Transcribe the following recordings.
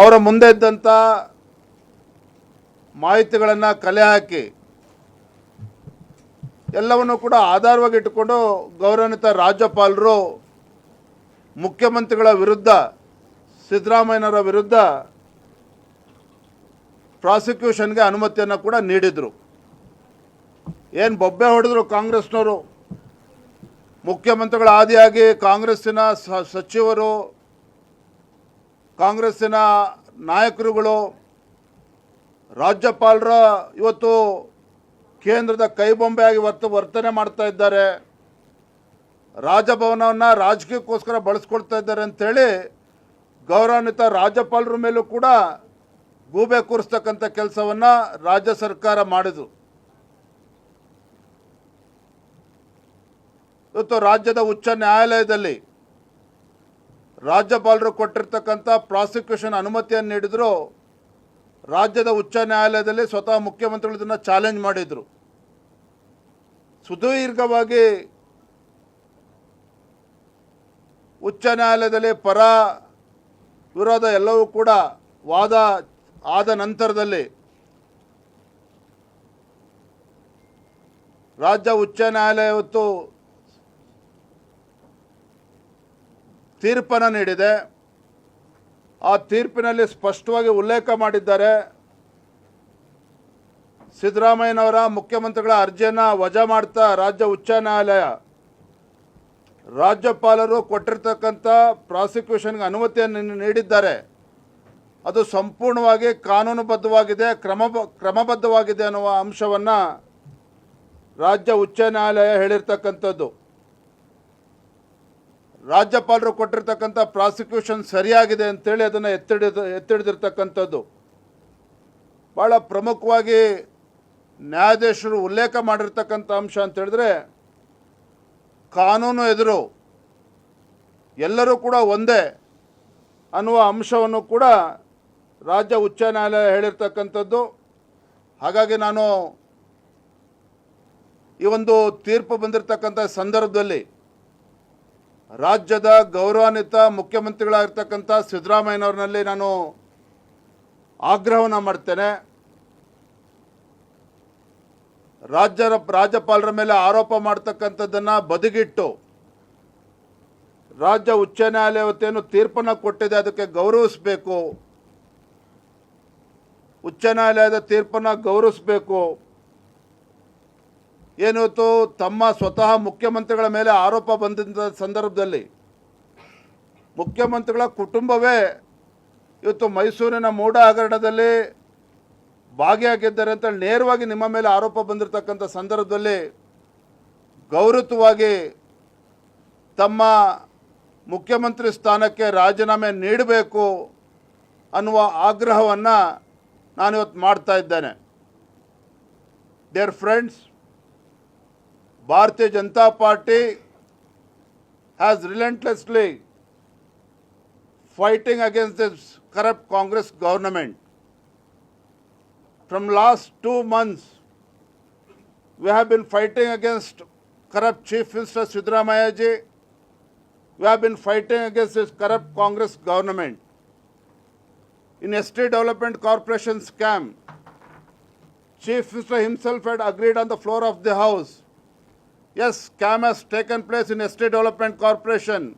ಅವರ ಮುಂದೆ ಇದ್ದಂಥ ಮಾಹಿತಿಗಳನ್ನು ಕಲೆ ಹಾಕಿ ಎಲ್ಲವನ್ನು ಕೂಡ ಆಧಾರವಾಗಿ ಇಟ್ಟುಕೊಂಡು ಗೌರವಾನ್ವಿತ ರಾಜ್ಯಪಾಲರು, ಮುಖ್ಯಮಂತ್ರಿಗಳ ವಿರುದ್ಧ, ಸಿದ್ದರಾಮಯ್ಯನವರ ವಿರುದ್ಧ ಪ್ರಾಸಿಕ್ಯೂಷನ್ಗೆ ಅನುಮತಿಯನ್ನು ಕೂಡ ನೀಡಿದರು. ಏನು ಬೊಬ್ಬೆ ಹೊಡೆದ್ರು ಕಾಂಗ್ರೆಸ್ನವರು? ಮುಖ್ಯಮಂತ್ರಿಗಳ ಆದಿಯಾಗಿ ಕಾಂಗ್ರೆಸ್ಸಿನ ಸಚಿವರು ಕಾಂಗ್ರೆಸ್ಸಿನ ನಾಯಕರುಗಳು, ರಾಜ್ಯಪಾಲರ ಇವತ್ತು ಕೇಂದ್ರದ ಕೈಬೊಂಬೆಯಾಗಿ ವರ್ತ, ವರ್ತನೆ ಮಾಡ್ತಾ ಇದ್ದಾರೆ. ರಾಜಭವನವನ್ನು ರಾಜಕೀಯಕ್ಕೋಸ್ಕರ ಬಳಸ್ಕೊಳ್ತಾ ಇದ್ದಾರೆ ಅಂಥೇಳಿ ಗೌರವಾನ್ವಿತ ರಾಜ್ಯಪಾಲರ ಮೇಲೂ ಕೂಡ ಗೂಬೆ ಕೂರಿಸ್ತಕ್ಕಂಥ ಕೆಲಸವನ್ನು ರಾಜ್ಯ ಸರ್ಕಾರ ಮಾಡಿದು ಇವತ್ತು ರಾಜ್ಯದ ಉಚ್ಚ ನ್ಯಾಯಾಲಯದಲ್ಲಿ ರಾಜ್ಯಪಾಲರು ಕೊಟ್ಟಿರ್ತಕ್ಕಂಥ ಪ್ರಾಸಿಕ್ಯೂಷನ್ ಅನುಮತಿಯನ್ನು ನೀಡಿದ್ರು. ರಾಜ್ಯದ ಉಚ್ಚ ನ್ಯಾಯಾಲಯದಲ್ಲಿ ಸ್ವತಃ ಮುಖ್ಯಮಂತ್ರಿಗಳು ಇದನ್ನು ಚಾಲೆಂಜ್ ಮಾಡಿದರು. ಸುದೀರ್ಘವಾಗಿ ಉಚ್ಚ ನ್ಯಾಯಾಲಯದಲ್ಲಿ ಪರ ವಿರೋಧ ಎಲ್ಲವೂ ಕೂಡ ವಾದ ಆದ ನಂತರದಲ್ಲಿ ರಾಜ್ಯ ಉಚ್ಚ ನ್ಯಾಯಾಲಯ ಇವತ್ತು ತೀರ್ಪನ್ನು ನೀಡಿದೆ. ಆ ತೀರ್ಪಿನಲ್ಲಿ ಸ್ಪಷ್ಟವಾಗಿ ಉಲ್ಲೇಖ ಮಾಡಿದ್ದಾರೆ. ಸಿದ್ದರಾಮಯ್ಯನವರ ಮುಖ್ಯಮಂತ್ರಿಗಳ ಅರ್ಜಿಯನ್ನು ವಜಾ ಮಾಡ್ತಾ ರಾಜ್ಯ ಉಚ್ಚ ನ್ಯಾಯಾಲಯ ರಾಜ್ಯಪಾಲರು ಕೊಟ್ಟಿರ್ತಕ್ಕಂಥ ಪ್ರಾಸಿಕ್ಯೂಷನ್ಗೆ ಅನುಮತಿಯನ್ನು ನೀಡಿದ್ದಾರೆ. ಅದು ಸಂಪೂರ್ಣವಾಗಿ ಕಾನೂನುಬದ್ಧವಾಗಿದೆ, ಕ್ರಮ, ಕ್ರಮಬದ್ಧವಾಗಿದೆ ಅನ್ನುವ ಅಂಶವನ್ನು ರಾಜ್ಯ ಉಚ್ಚ ನ್ಯಾಯಾಲಯ ಹೇಳಿರ್ತಕ್ಕಂಥದ್ದು. ರಾಜ್ಯಪಾಲರು ಕೊಟ್ಟಿರ್ತಕ್ಕಂಥ ಪ್ರಾಸಿಕ್ಯೂಷನ್ ಸರಿಯಾಗಿದೆ ಅಂತೇಳಿ ಅದನ್ನು ಎತ್ತಿಡಿದ ಎತ್ತಿಡಿದಿರ್ತಕ್ಕಂಥದ್ದು. ಭಾಳ ಪ್ರಮುಖವಾಗಿ ನ್ಯಾಯಾಧೀಶರು ಉಲ್ಲೇಖ ಮಾಡಿರ್ತಕ್ಕಂಥ ಅಂಶ ಅಂತೇಳಿದ್ರೆ ಕಾನೂನು ಎದುರು ಎಲ್ಲರೂ ಕೂಡ ಒಂದೇ ಅನ್ನುವ ಅಂಶವನ್ನು ಕೂಡ ರಾಜ್ಯ ಉಚ್ಚ ನ್ಯಾಯಾಲಯ ಹೇಳಿರ್ತಕ್ಕಂಥದ್ದು. ಹಾಗಾಗಿ ನಾನು ಈ ಒಂದು ತೀರ್ಪು ಬಂದಿರತಕ್ಕಂಥ ಸಂದರ್ಭದಲ್ಲಿ ರಾಜ್ಯದ ಗೌರವಾನ್ವಿತ ಮುಖ್ಯಮಂತ್ರಿಗಳಾಗಿರ್ತಕ್ಕಂಥ ಸಿದ್ದರಾಮಯ್ಯನವ್ರನಲ್ಲಿ ನಾನು ಆಗ್ರಹವನ್ನು ಮಾಡ್ತೇನೆ. ರಾಜ್ಯರ ರಾಜ್ಯಪಾಲರ ಮೇಲೆ ಆರೋಪ ಮಾಡ್ತಕ್ಕಂಥದ್ದನ್ನು ಬದಿಗಿಟ್ಟು ರಾಜ್ಯ ಉಚ್ಚ ನ್ಯಾಯಾಲಯ ವತಿಯನ್ನು ತೀರ್ಪನ್ನು ಕೊಟ್ಟಿದೆ, ಅದಕ್ಕೆ ಗೌರವಿಸಬೇಕು. ಉಚ್ಚ ನ್ಯಾಯಾಲಯದ ತೀರ್ಪನ್ನು ಗೌರವಿಸಬೇಕು. ಏನಿವತ್ತು ತಮ್ಮ ಸ್ವತಃ ಮುಖ್ಯಮಂತ್ರಿಗಳ ಮೇಲೆ ಆರೋಪ ಬಂದಂಥ ಸಂದರ್ಭದಲ್ಲಿ ಮುಖ್ಯಮಂತ್ರಿಗಳ ಕುಟುಂಬವೇ ಇವತ್ತು ಮೈಸೂರಿನ ಮೂಡ ಹಗರಣದಲ್ಲಿ ಭಾಗಿಯಾಗಿದ್ದಾರೆ ಅಂತ ನೇರವಾಗಿ ನಿಮ್ಮ ಮೇಲೆ ಆರೋಪ ಬಂದಿರತಕ್ಕಂಥ ಸಂದರ್ಭದಲ್ಲಿ ಗೌರವವಾಗಿ ತಮ್ಮ ಮುಖ್ಯಮಂತ್ರಿ ಸ್ಥಾನಕ್ಕೆ ರಾಜೀನಾಮೆ ನೀಡಬೇಕು ಅನ್ನುವ ಆಗ್ರಹವನ್ನು ನಾನಿವತ್ತು ಮಾಡ್ತಾ ಇದ್ದೇನೆ. Dear friends Bharatiya Janata Party has relentlessly fighting against this corrupt Congress government. From last two months, we have been fighting against corrupt Chief Minister Siddaramaya ji. We have been fighting against this corrupt Congress government. In Estate Development Corporation scam, Chief Minister himself had agreed on the floor of the House Yes, scam has taken place in Estate Development Corporation.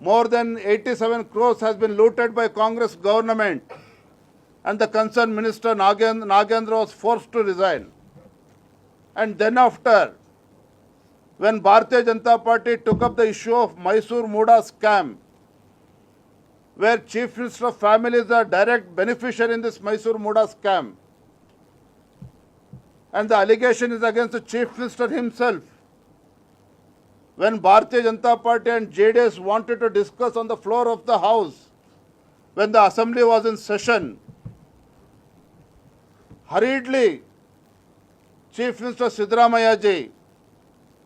More than 87 crores has been looted by Congress government and the concerned minister Nagen- Nagendra was forced to resign. And then after, when Bharatiya Janata Party took up the issue of Mysore Muda scam, where Chief Minister family is a direct beneficiary in this Mysore Muda scam, and the allegation is against the chief minister himself. When Bharatiya Janata Party and JDS wanted to discuss on the floor of the house, when the assembly was in session, hurriedly, Chief Minister Siddaramaya ji,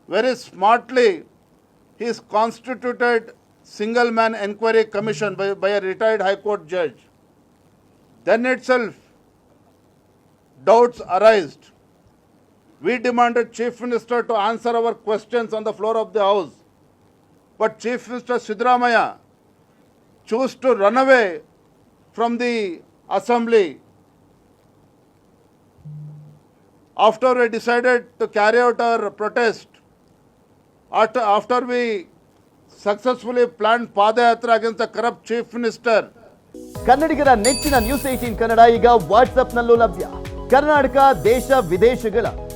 very smartly, he constituted single man inquiry commission by, by a retired high court judge. Then itself, doubts arised. We demanded Chief Minister to answer our questions on the floor of the House. But Chief Minister Siddaramaya chose to run away from the assembly after we decided to carry out our protest, after, after we successfully planned Padayatra against the corrupt chief minister, ಕನ್ನಡಿಗರ ನೆಚ್ಚಿನ news eighteen Kannada ಈಗ ವಾಟ್ಸ್ಆಪ್ನಲ್ಲೂ ಲಭ್ಯ ಕರ್ನಾಟಕ ದೇಶ ವಿದೇಶಗಳ